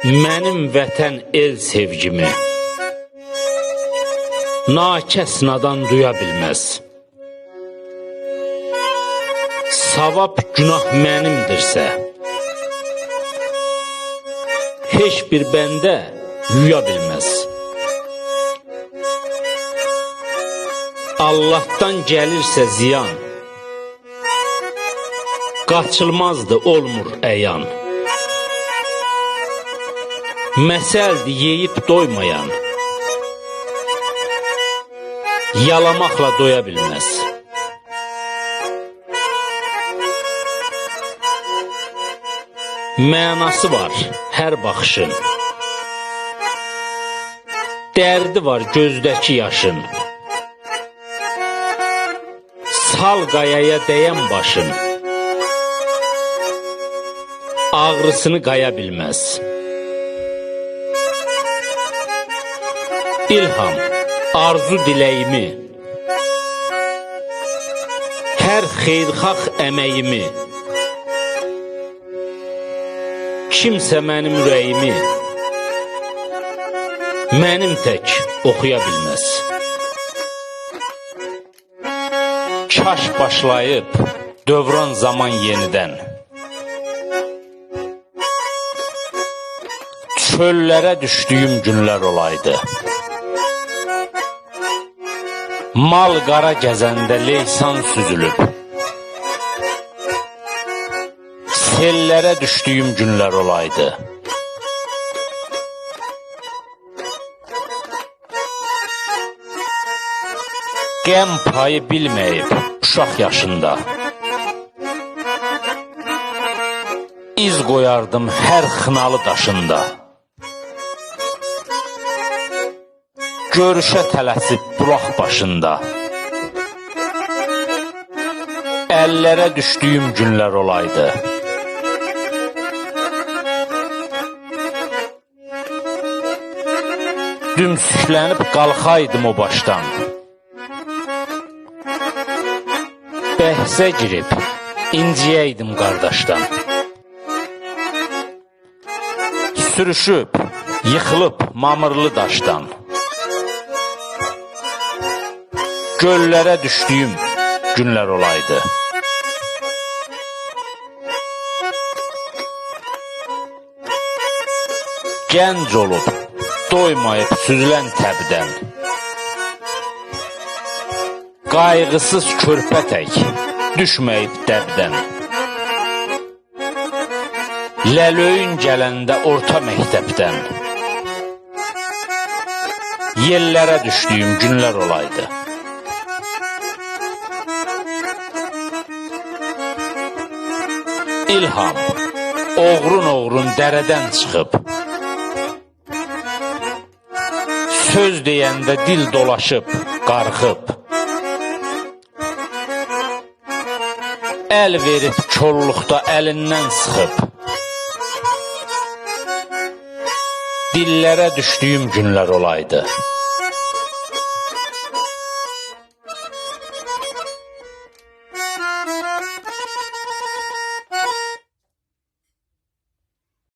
Mənim vətən el sevgimi. Nakəs nadan duya bilməz. Savab günah mənimdirsə Heç bir bəndə yuya bilməz. Allahdan gəlirsə ziyan Qaçılmazdı olmur əyan Məsəldir yeyib doymayan Yalamakla doya bilməz. Mənası var hər baxışın Dərdi var gözdəki yaşın. Sal qayaya dəyən başın Ağrısını qaya bilməz İlham, arzu diləyimi Hər xeyrxax əməyimi Kimsə mənim ürəyimi Mənim tək oxuya bilməz. Kaş başlayıb dövran zaman yenidən. Çöllərə düşdüyüm günlər olaydı Mal qara gəzəndə leysan süzülüb. Sellərə düşdüyüm günlər olaydı. Qəm payı bilməyib uşaq yaşında. İz qoyardım hər xınalı daşında Görüşə tələsib bulaq başında. Əllərə düşdüyüm günlər olaydı. Dümsüklənib qalxaydım o başdan. Bəhsə girib inciyəydim qardaşdan. Sürüşüb, yıxılıb mamırlı daşdan Göllərə düşdüyüm günlər olaydı. Gənc olub, doymayıb süzülən təbdən. Qayğısız körpə tək, düşməyib dəbdən. Ləlöyün gələndə orta məktəbdən. Yellərə düşdüyüm günlər olaydı İlham, oğrun-oğrun dərədən çıxıb. Söz deyəndə dil dolaşıb, qarxıb. Əl verib kolluqda əlindən sıxıb. Dillərə düşdüyüm günlər olaydı